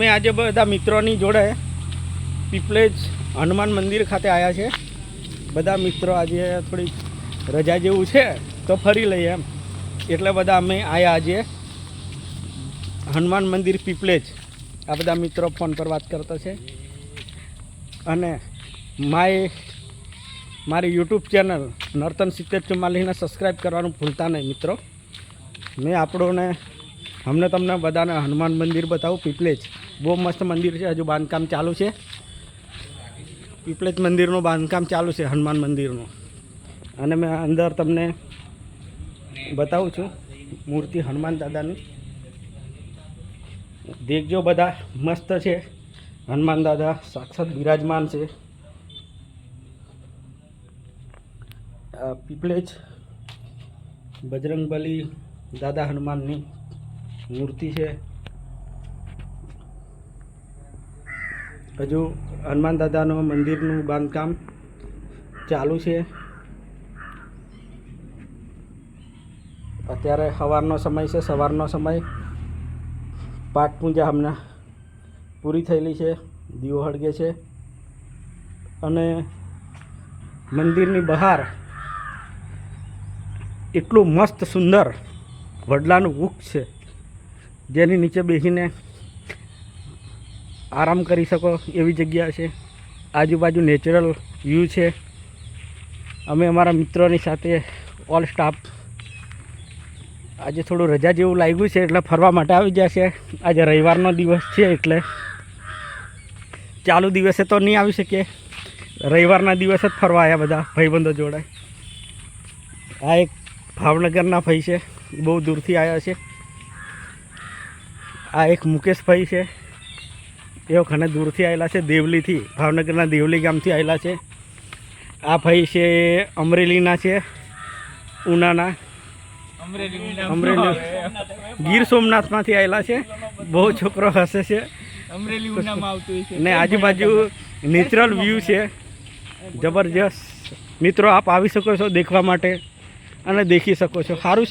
અમે આજે બધા મિત્રોની જોડે પીપલેજ હનુમાન મંદિર ખાતે આવ્યા છે. બધા મિત્રો આજે થોડીક રજા જેવું છે તો ફરી લઈએ એમ. એટલે બધા અમે આવ્યા આજે હનુમાન મંદિર પીપલેજ. આ બધા મિત્રો ફોન પર વાત કરતા છે. અને માય મારી યુટ્યુબ ચેનલ નર્તન સિત્તેર ચુમ્માલીસને સબસ્ક્રાઈબ કરવાનું ભૂલતા નહીં મિત્રો. મેં આપણોને અમને તમને બધાને હનુમાન મંદિર બતાવું, પીપલેજ. બહુ મસ્ત મંદિર છે, હજુ બાંધકામ ચાલુ છે. પીપલેજ મંદિરનું બાંધકામ ચાલુ છે, હનુમાન મંદિરનું. અને મેં અંદર તમને બતાવું છું, મૂર્તિ હનુમાન દાદાની. દેખજો બધા, મસ્ત છે. હનુમાન દાદા સાક્ષાત બિરાજમાન છે. પીપલેજ, બજરંગબલી દાદા હનુમાનની મૂર્તિ છે. હજુ હનુમાન દાદાનું મંદિરનું બાંધકામ ચાલુ છે. અત્યારે સવારનો સમય છે, સવારનો સમય. પાઠ પૂજા હમણાં પૂરી થયેલી છે, દીવો હળગે છે. અને મંદિરની બહાર એટલું મસ્ત સુંદર વડલાનું વૃક્ષ છે. જેની નીચે બેસીને આરામ કરી શકો એવી જગ્યા છે. આજુબાજુ નેચરલ વ્યૂ છે. અમે અમારા મિત્રોની સાથે ઓલ સ્ટાફ આજે થોડું રજા જેવું લાગ્યું છે એટલે ફરવા માટે આવી ગયા છે. આજે રવિવારનો દિવસ છે એટલે ચાલુ દિવસે તો નહીં આવી શકીએ. રવિવારના દિવસે જ ફરવા આવ્યા બધા ભાઈબંધો જોડે. આ એક ભાવનગરના ભાઈ છે. બહુ દૂરથી આવ્યા છે. આ એક મુકેશભાઈ છે. એઓ ઘણા દૂરથી આવેલા છે દેવલીથી ભાવનગરના દેવલી ગામથી આવેલા છે. આ ભાઈ છે અમરેલીના છે ઉનાના. અમરેલી ગીર સોમનાથમાંથી આવેલા છે. બહુ છોકરો હસે છે. અમરેલી ઉનામાં આવતું છે. ને આજુબાજુ નેચરલ વ્યૂ છે. જબરજસ્ત. મિત્રો આપ આવી શકો છો દેખવા માટે અને દેખી શકો છો. સારું